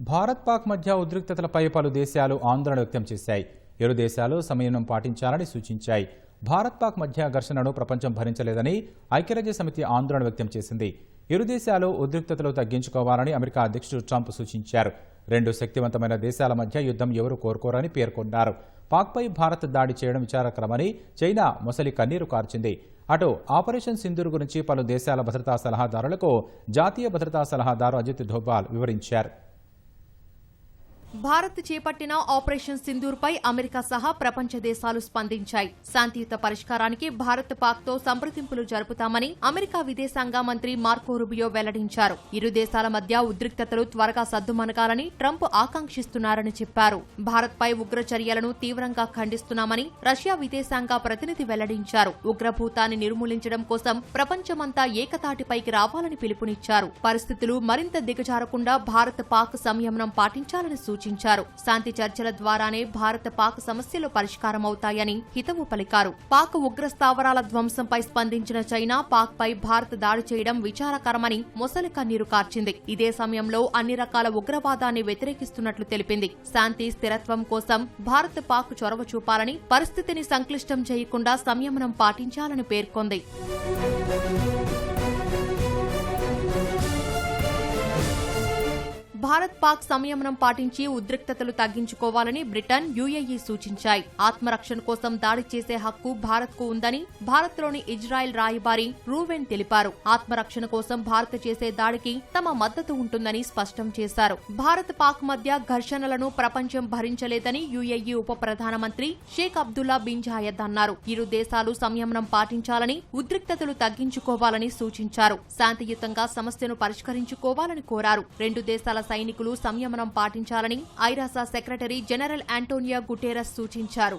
భారత్ పాక్ మధ్య ఉద్రిక్తతలపై పలు దేశాలు ఆందోళన వ్యక్తం చేశాయి. ఇరు దేశాలు సంయమనం పాటించాలని సూచించాయి. భారత్ పాక్ మధ్య ఘర్షణను ప్రపంచం భరించలేదని ఐక్యరాజ్య సమితి ఆందోళన వ్యక్తం చేసింది. ఇరు దేశాలు ఉద్రిక్తతలు తగ్గించుకోవాలని అమెరికా అధ్యక్షుడు ట్రంప్ సూచించారు. రెండు శక్తివంతమైన దేశాల మధ్య యుద్ధం ఎవరు కోరుకోరని పేర్కొన్నారు. పాక్పై భారత్ దాడి చేయడం విచారకరమని చైనా మొసలి కన్నీరు కార్చింది. అటు ఆపరేషన్ సింధూర్ గురించి పలు దేశాల భద్రతా సలహాదారులకు జాతీయ భద్రతా సలహాదారు అజిత్ ధోబాల్ వివరించారు. భారత్ చేపట్టిన ఆపరేషన్ సింధూర్ పై అమెరికా సహా ప్రపంచ దేశాలు స్పందించాయి. శాంతియుత పరిష్కారానికి భారత్ పాక్తో సంప్రదింపులు జరుపుతామని అమెరికా విదేశాంగ మంత్రి మార్కో రుబియో వెల్లడించారు. ఇరు దేశాల మధ్య ఉద్రిక్తతలు త్వరగా సద్దుమణగాలని ట్రంప్ ఆకాంక్షిస్తున్నారని చెప్పారు. భారత్పై ఉగ్ర చర్యలను తీవ్రంగా ఖండిస్తున్నామని రష్యా విదేశాంగ ప్రతినిధి వెల్లడించారు. ఉగ్రభూతాన్ని నిర్మూలించడం కోసం ప్రపంచమంతా ఏకతాటిపైకి రావాలని పిలుపునిచ్చారు. పరిస్థితులు మరింత దిగజారకుండా భారత్ పాక్ సంయమనం పాటించాలని సూచించారు సూచించారు. శాంతి చర్చల ద్వారానే భారత పాక్ సమస్యలు పరిష్కారమవుతాయని హితవు పలికారు. పాక్ ఉగ్ర స్థావరాల ధ్వంసంపై స్పందించిన చైనా పాక్ పై భారత్ దాడి చేయడం విచారకరమని మొసలి కన్నీరు కార్చింది. ఇదే సమయంలో అన్ని రకాల ఉగ్రవాదాన్ని వ్యతిరేకిస్తున్నట్లు తెలిపింది. శాంతి స్థిరత్వం కోసం భారత్ పాక్ చొరవ చూపాలని పరిస్థితిని సంక్లిష్టం చేయకుండా సంయమనం పాటించాలని పేర్కొంది. భారత్ పాక్ సంయమనం పాటించి ఉద్రిక్తతలు తగ్గించుకోవాలని బ్రిటన్ యుఏఈ సూచించాయి. ఆత్మరక్షణ కోసం దాడి చేసే హక్కు భారత్కు ఉందని భారత్లోని ఇజ్రాయెల్ రాయబారి రూవెన్ తెలిపారు. ఆత్మరక్షణ కోసం భారత్ చేసే దాడికి తమ మద్దతు ఉంటుందని స్పష్టం చేశారు. భారత్ పాక్ మధ్య ఘర్షణలను ప్రపంచం భరించలేదని యుఏఈ ఉప ప్రధానమంత్రి షేక్ అబ్దుల్లా బిన్ జాయద్ అన్నారు. ఇరు దేశాలు సంయమనం పాటించాలని ఉద్రిక్తతలు తగ్గించుకోవాలని సూచించారు. శాంతియుతంగా సమస్యను పరిష్కరించుకోవాలని కోరారు. రెండు దేశాల సైనికులు సంయమనం పాటించాలని ఐరాస సెక్రటరీ జనరల్ ఆంటోనియా గుటేరస్ సూచించారు.